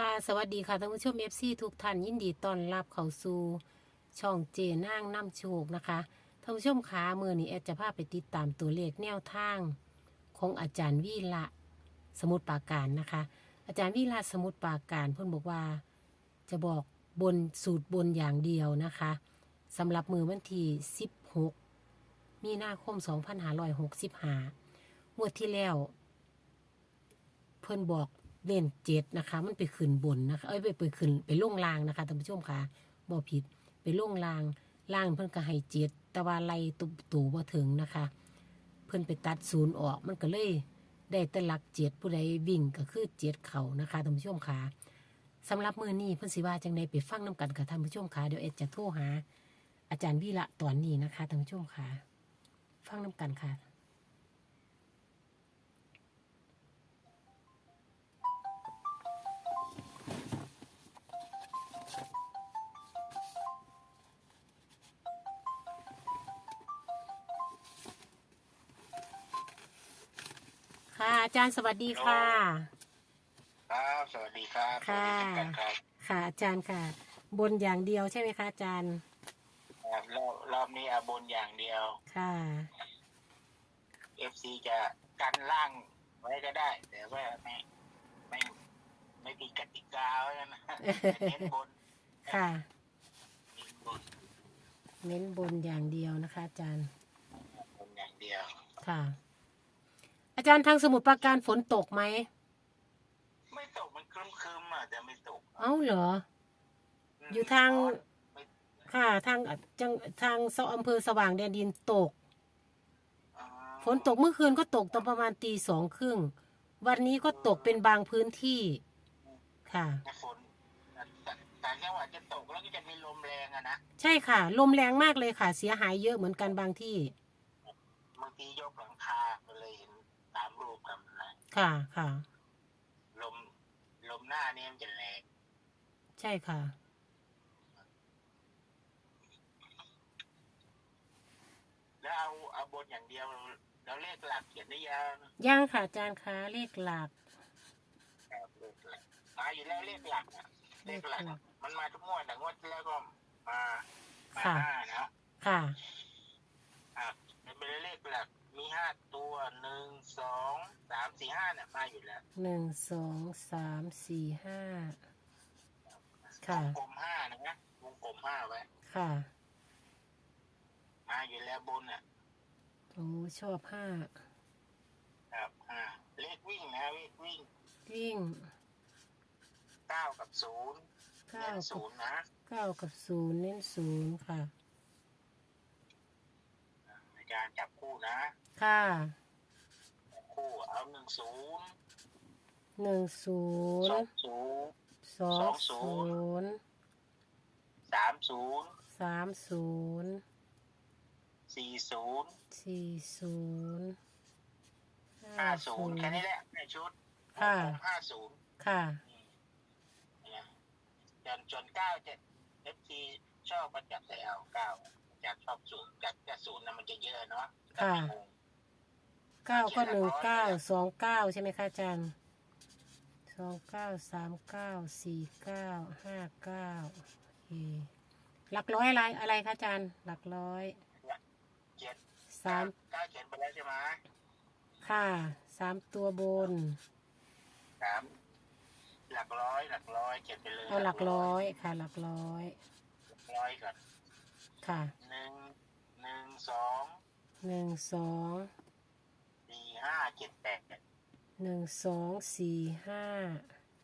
ค่ะ สวัสดีค่ะท่านผู้ชมเอฟซีทุกท่านยินดีต้อนรับเข้าสู่ช่องเจนั่งน้ำโชคนะคะท่านผู้ชมขามือนี้แอดจะพาไปติดตามตัวเลขแนวทาง ของอาจารย์วีละสมุดปราการนะคะ อาจารย์วีละสมุดปราการเพิ่นบอกว่าจะบอกบนสูตรบนอย่างเดียวนะคะสำหรับมือวันที่16 มีนาคม 2565งวดที่แล้ว เพิ่นบอก เล่นเจ็ดนะคะ มันไปขึ้นบนนะคะ เอ้ยไปไปขึ้นไปล่งลางนะคะท่านผู้ชมค่ะบ่ผิดไปล่งลางล่างเพิ่นก็ให้เจ็ดแต่ว่าไล่ตุตูบ่ถึงนะคะ เพิ่นไปตัดศูนย์ออกมันก็เลยได้แต่หลักเจ็ดผู้ใดวิ่งก็คือเจ็ดเข่านะคะท่านผู้ชมค่ะสำหรับมือนี้เพิ่นสิว่าจังใดไปฟังน้กันกับท่านผู้ชมค่ะเดี๋ยวเอ็ดจะโทรหา อาจารย์วีระตอนนี้นะคะท่านผู้ชมค่ะ ฟังน้กันค่ะ อาจารย์สวัสดีค่ะ ครับ สวัสดีครับค่ะ สวัสดีกันครับค่ะอาจารย์ค่ะ บนอย่างเดียวใช่ไหมคะอาจารย์ครับรอบรอบนี้อาบนอย่างเดียว ค่ะ FC จะกันล่างไว้ก็ได้ แต่ว่าไม่ไม่ไม่ผิดกติกาไว้นะเน้นบนค่ะ เน้นบนเน้นบนอย่างเดียวนะคะอาจารย์บนอย่างเดียว ค่ะ อาจารย์ทางสมุทรปราการฝนตกไหม ไม่ตกมันครึ้มครึมๆอะแต่ไม่ตกเอ้าเหรอ มอยู่ทาง ร้อนไม่ค่ะ ทางจังทางเสาอำเภอสว่างแดนดินตกอ๋อฝนตกเมื่อคืนก็ตกตอนประมาณตีสองครึ่ง วันนี้ก็ตกเป็นบางพื้นที่ค่ะ แต่ฝนแต่ต่างจังหวัดจะตกแล้วก็จะมีลมแรงอะนะใช่ค่ะ ลมแรงมากเลยค่ะ เสียหายเยอะเหมือนกันบางที่ บางทียกหลังคาไปเลยเห็น ตามรูปกันนะค่ะ ค่ะ ลมลมหน้าเนี่ยมันจะแรงใช่ค่ะ แล้วเอาเอาบนอย่างเดียวเราเลขหลักเขียนได้ยังย่างค่ะอาจารย์คะเลขหลักครับเลขหลักมาอยู่แล้วเลขหลักอะเลขหลักเลขหลัอะกมันมาทุกงวดแต่งวดที่แล้วก็มามาค่ะ ห้านะค่ะ อะมันเป็นเลขหลัก มีห้าตัวหนึ่งสองสามสี่ห้าเนี่ยมาอยู่แล้วหนึ่งสองสามสี่ห้า ค่ะ วงกลมห้านะวงกลมห้าไว้ ค่ะ มาอยู่แล้วบนอะ โอ้ชอบห้าครับห้าเลขวิ่งนะเลขวิ่งวิ่งเก้ากับศูนย์เก้าเน้นกัศูบนย์นะเก้ากับศูนย์เน้นศูนย์ค่ะอา จารย์จับคู่นะค่ะ จับคู่เอาหนึ่งศูนย์หนึ่งศูนสอย์งศูนย์สองสองศูศูนย์นย์สามศูนย์สามศูนย์สี่ศูนย์สี่ศูนย์ห้าศูนย์แค่นี้แหละในชุดค่ะ ห้าศูนย์ค่ะจนจนเก้าเจ็ดเอฟซีชอบมาจับแต่เอาเก้าจากชอบศูนย์จากจากศูนย์น ค่ะเก้าก็หนึ่งเก้าสองเก้าใช่ไหมคะอาจารย์สองเก้าสามเก้าสี่เก้าห้าเก้าโอเคหลักร้อยอะไรอะไรคะอาจารย์ หลักร้อยเจ็ดสามเก้าเจ็ดไปแล้วใช่ไหมค่ะสามตัวบนสามหลักร้อยหลักร้อยเจ็ดไปเลยเอาหลักร้อยค่ะ หลักร้อยหลักร้อยก่อนค่ะหนึ่งหนึ่งสอง หนึ่งสองสี่ห้าเจ็ดแปดหนึ่งสองสี่ห้า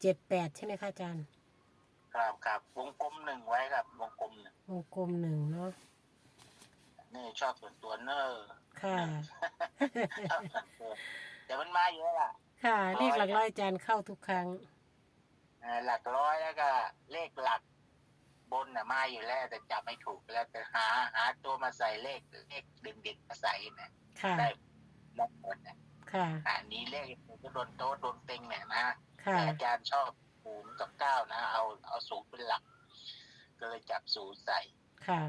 เจ็ดแปดใช่ไหมคะอาจารย์ครับครับวงกลมหนึ่งไว้ครับวงกลมหนึ่งวงกลมหนึ่งเนาะนี่ชอบส่วนตัวเนอร์ค่ะแต่มันมาเยอะล่ะ ค่ะเลขหลักร้อยอาจารย์เข้าทุกครั้งเอ่อหลักร้อยแล้วก็เลขหลัก บนน่ะมาอยู่แล้วแต่จับไม่ถูกแล้วแต่หาหาตัวมาใส่เลขเลขเด่นๆมาใส่เนี่ยค่ะได้ได้หมดนะค่ะอันนี้เลขก็โดนโต๊ะโดนเต็งเนี่ยนะค่ะแต่อาจารย์ชอบศูนย์กับเก้านะเอาเอาศูนย์เป็นหลัก ก็เลยจับศูนย์ใส่ค่ะ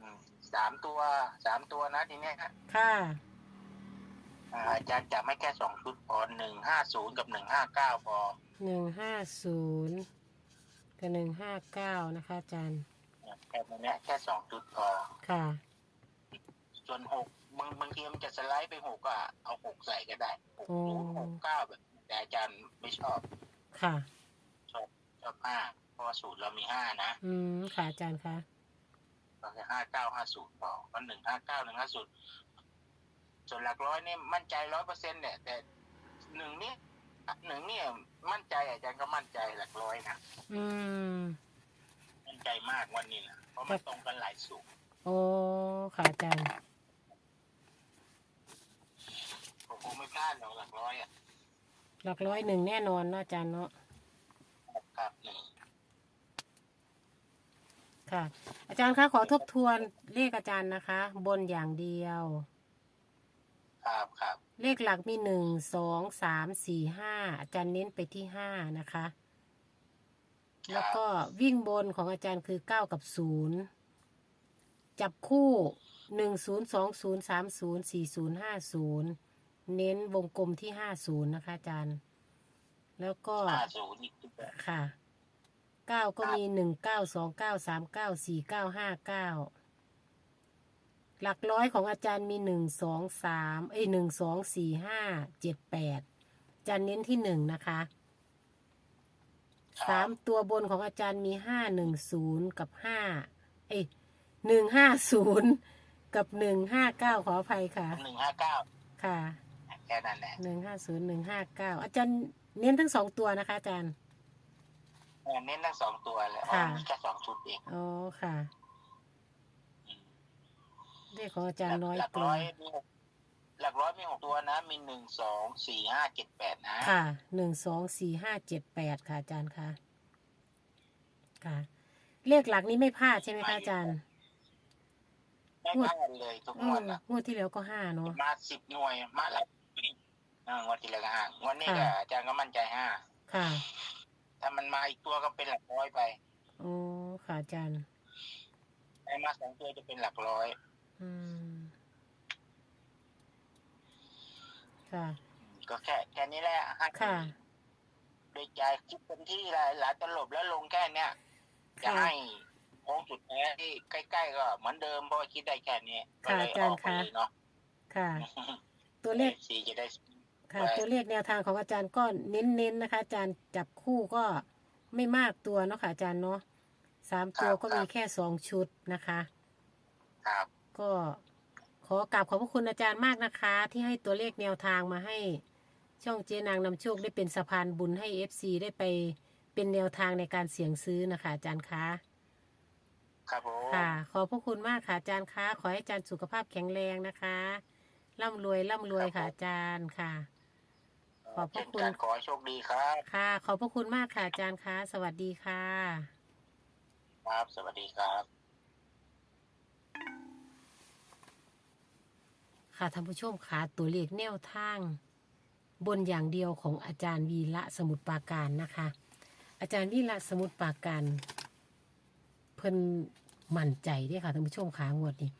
อืมสามตัวสามตัวนะทีเนี้ยค่ะอ่าอาจารย์จับไม่แค่สองชุดพอหนึ่งห้าศูนย์กับหนึ่งห้าเก้าพออหนึ่งห้าศูนย์ กับหนึ่งห้าเก้านะคะอาจารย์ แค่นั้นเนี่ยแค่สองจุดพอ ค่ะ ส่วนหกบางบางทีมันจะสไลด์ไปหกก็เอาหกใส่ก็ได้หกโอ้ศูนย์หกเก้าแบบแต่อาจารย์ไม่ชอบค่ะ ชอบห้าเพราะว่าสูตรเรามีห้านะอืม ค่ะอาจารย์คะก็แค่ห้าเก้าห้าศูนย์พอมันหนึ่งห้าเก้าหนึ่งห้าศูนย์ส่วนหลักร้อยเนี่ยมั่นใจร้อยเปอร์เซ็นต์เนี่ยแต่หนึ่งเนี่ยหนึ่งเนี่ยมั่นใจ อาจารย์ก็มั่นใจหลักร้อยนะอืม มั่นใจมากวันนี้นะเพราะมันตรงกันหลายสูตรโอ้ค่ะอาจารย์ ผมคงไม่พลาดหรอกหลักร้อยอะหลักร้อยหนึ่งแน่นอนเนาะอาจารย์เนาะ ครับหนึ่งค่ะ อาจารย์คะขอทบทวนเลขอาจารย์นะคะ บนอย่างเดียว ครับครับ เลขหลักมีหนึ่งสองสามสี่ห้าอาจารย์เน้นไปที่ห้านะคะ แล้วก็วิ่งบนของอาจารย์คือเก้ากับศูนย์จับคู่หนึ่งศูนย์สองศูนย์สามศูนย์สี่ศูนย์ห้าศูนย์เน้นวงกลมที่ห้าศูนย์นะคะอาจารย์ แล้วก็ห้าศูนย์อีกทุกแบบค่ะเก้าก็มีหนึ่งเก้าสองเก้าสามเก้าสี่เก้าห้าเก้า หลักร้อยของอาจารย์มีหนึ่งสองสามเอ้ยหนึ่งสองสี่ห้าเจ็ดแปดอาจารย์เน้นที่หนึ่งนะคะสามตัวบนของอาจารย์มีห้าหนึ่งศูนย์กับห้าเอ้ยหนึ่งห้าศูนย์กับหนึ่งห้าเก้าขออภัยค่ะหนึ่งห้าเก้าค่ะแค่นั้นแหละหนึ่งห้าศูนย์หนึ่งห้าเก้าอาจารย์เน้นทั้งสองตัวนะคะอาจารย์เออเน้นทั้งสองตัวเลยค่ะมีแค่สองชุดเองอ๋อค่ะอืม เลขของอาจารย์น้อยหลักตัวร้อยมีหกหลักร้อยมีหกตัวนะ มีหนึ่งสองสี่ห้าเจ็ดแปดนะ ค่ะหนึ่งสองสี่ห้าเจ็ดแปดค่ะอาจารย์ค่ะ ค่ะ เลขหลักนี้ไม่พลาดใช่ไหมคะอาจารย์ ไม่พลาดเลยทุกอืงวมดนะงวดที่แล้วก็ห้าเนาะ มาสิบหน่วยมาแล้วเอองวดที่แล้วก็ห้างวดนี้ก็ค่ะ อาจารย์ก็มั่นใจห้าค่ะถ้ามันมาอีกตัวก็เป็นหลักร้อยไปโอ้ค่ะอาจารย์ ไอ้มาสองตัวจะเป็นหลักร้อย อืม ค่ะ ก็แค่แค่นี้แหละห้าค่ะ โดยใจคิดเป็นที่หลายหลายตลบแล้วลงแค่เนี้ยจะค่ะ ให้โค้งสุดแท้ที่ใกล้ๆก็เหมือนเดิมเพราะว่าคิดได้แค่นี้ก็ค่ะเลยอาจารย์ออกไปคะ เลยเนาะค่ะ ตัวเลข สีจะได้ ค่ะ ไว้ ตัวเลขแนวทางของอาจารย์ก็เน้นๆนะคะ อาจารย์จับคู่ก็ไม่มากตัวเนาะค่ะอาจารย์เนาะสามตัวก็มีแค่สองชุดนะคะ ครับ ก็ขอกราบขอบพระคุณอาจารย์มากนะคะ ที่ให้ตัวเลขแนวทางมาให้ช่องเจนางนำโชคได้เป็นสะพานบุญให้ FC ได้ไปเป็นแนวทางในการเสี่ยงซื้อนะคะ อาจารย์คะครับผมค่ะ ขอบพระคุณมากค่ะอาจารย์คะขอให้อาจารย์สุขภาพแข็งแรงนะคะร่ำรวยร่ำรวยค่ะอาจารย์ค่ะ ขอบพระคุณเช่นกันขอให้โชคดีครับ ค่ะ ขอบพระคุณมากค่ะอาจารย์คะสวัสดีค่ะ ครับ สวัสดีครับ ค่ะท่านผู้ชมค่ะตัวเลขแนวทาง บนอย่างเดียวของอาจารย์วีระสมุทรปราการนะคะ อาจารย์วีระสมุทรปราการเพิ่นมั่นใจด้ค่ะท่านผู้ชมขางวดนี้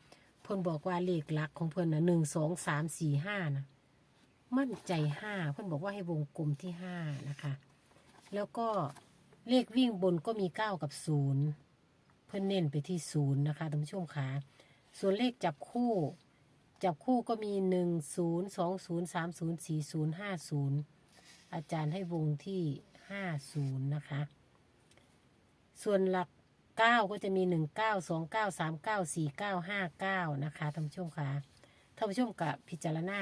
เพิ่นบอกว่าเลขหลักของเพิ่นนะหนึ่งสองสามสี่ห้านะมั่นใจห้าเพิ่นบอกว่าให้วงกลมที่ห้านะคะ แล้วก็เลขวิ่งบนก็มีเก้ากับศูนย์เพิ่นเน้นไปที่ศูนย์นะคะท่านผู้ชมค่ะส่วนเลขจับคู่ จับคู่ก็มีหนึ่งศูนย์สองศูนย์สามศูนย์สี่ศูนย์ห้าศูนย์อาจารย์ให้วงที่ห้าศูนย์นะคะ ส่วนหลักเก้าก็จะมีหนึ่งเก้าสองเก้าสามเก้าสี่เก้าห้าเก้านะคะท่านผู้ชมคะท่านผู้ชมกับพิจารณา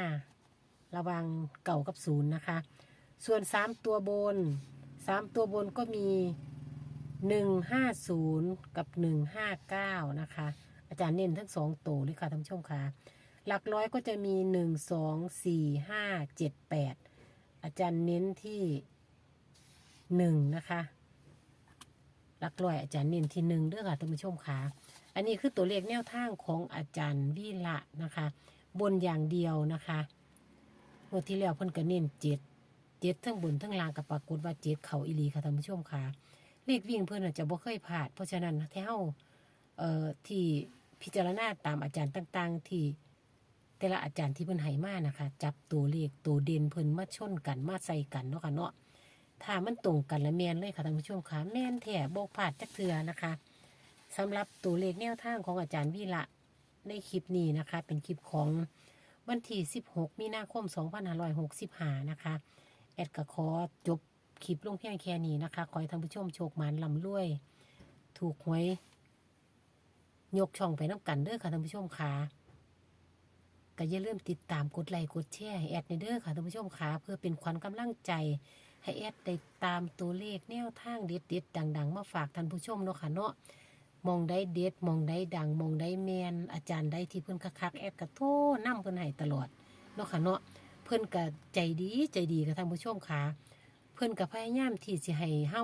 ระวังเก่ากับศูนย์นะคะ ส่วนสามตัวบนสามตัวบนก็มีหนึ่งห้าศูนย์กับหนึ่งห้าเก้านะคะ อาจารย์เน้นทั้งสองตัวเลยค่ะท่านผู้ชมคะ หลักร้อยก็จะมีหนึ่งสองสี่ห้าเจ็ดแปดอาจารย์เน้นที่หนึ่งนะคะ หลักร้อยอาจารย์เน้นที่หนึ่งเด้อค่ะท่านผู้ชมค่ะ อันนี้คือตัวเลขแนวทางของอาจารย์วิละนะคะ บนอย่างเดียวนะคะงวดที่แล้วเพิ่นก็เน้นเจ็ดเจ็ดทั้งบนทั้งล่างกับปรากฏว่าเจ็ดเขาอีหลีค่ะท่านผู้ชมค่ะ เลขวิ่งเพิ่นอาจจะบ่เคยพลาดเพราะฉะนั้นแถวเอ่อที่พิจารณาตามอาจารย์ต่าง ๆ ที่ แต่ละอาจารย์ที่เพิ่นให้มานะคะ จับตัวเลขตัวเด่นเพิ่นมาชนกันมาใส่กันเนาะค่ะเนาะถ้ามันตรงกันและแมนเลยค่ะท่านผู้ชมค่ะแมนแท้โบกผาดจักเทือนะคะสำหรับตัวเลขแนวทางของอาจารย์วีระในคลิปนี้นะคะ เป็นคลิปของวันที่ 16 มีนาคม 2565 นะคะ แอดก็ขอจบคลิปลงเพียงแค่นี้นะคะ ขอให้ท่านผู้ชมโชคหมานลำรวย ถูกหวย ยกช่องไปน้ำกันเด้อค่ะท่านผู้ชมค่ะ ก็อย่าลืมติดตามกดไลค์กดแชร์ให้แอดในเด้อค่ะท่านผู้ชมค่ะเพื่อเป็นขวัญกำลังใจ ให้แอดได้ตามตัวเลขแนวทางเด็ดเด็ดๆดัง ๆ มาฝากท่านผู้ชมเนาะค่ะเนาะมองได้เด็ดมองได้ดังมองได้แมนอาจารย์ได้ที่เพิ่อนคักๆแอดก็โทรนำเพิ่นให้ตลอดเนาะค่ะเนาะเพิ่อนก็ใจดีใจดีกับท่านผู้ชมค่ะ เพิ่อนก็พยายามที่สิให้เฮ้า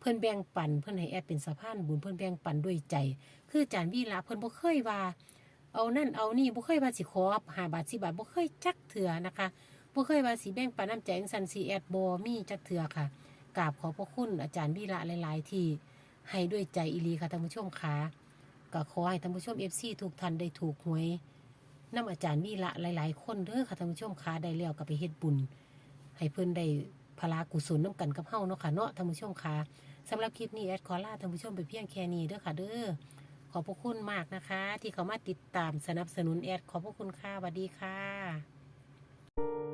เพิ่อนแบ่งปันเพิ่อนให้แอดเป็นสะพานบุญเพิ่อนแบ่งปันด้วยใจ คืออาจารย์วีระเพิ่อนบ่เคยว่า เอานั่นเอานี่บ่เคยว่าสิขอ5บาท10บาทบ่เคยจักเถื่อนะคะบ่เคยว่าสิแบ่งปันน้ำใจจังซันสิแอดบ่มีจักเถื่อค่ะกราบขอพระคุณอาจารย์วีระหลาย ๆ ที่ให้ด้วยใจอีลีค่ะท่านผู้ชมค่ะก็ขอให้ท่านผู้ชม FC ทุกท่านได้ถูกหวยนํอาจารย์วีระหลาย ๆ คนเด้อค่ะท่านผู้ชมค่ะได้แล้วก็ไปเฮ็ดบุญ ให้เพิ่นได้พลากุศลน้ำกันกับเฮาเนาะค่ะเนาะท่านผู้ชมค่ะสำหรับคลิปนี้แอดขอลาท่านผู้ชมไปเพียงแค่นี้เด้อค่ะเด้อ ขอบพระคุณมากนะคะ ที่เขามาติดตามสนับสนุนแอดขอบพระคุณค่ะสวัสดีค่ะ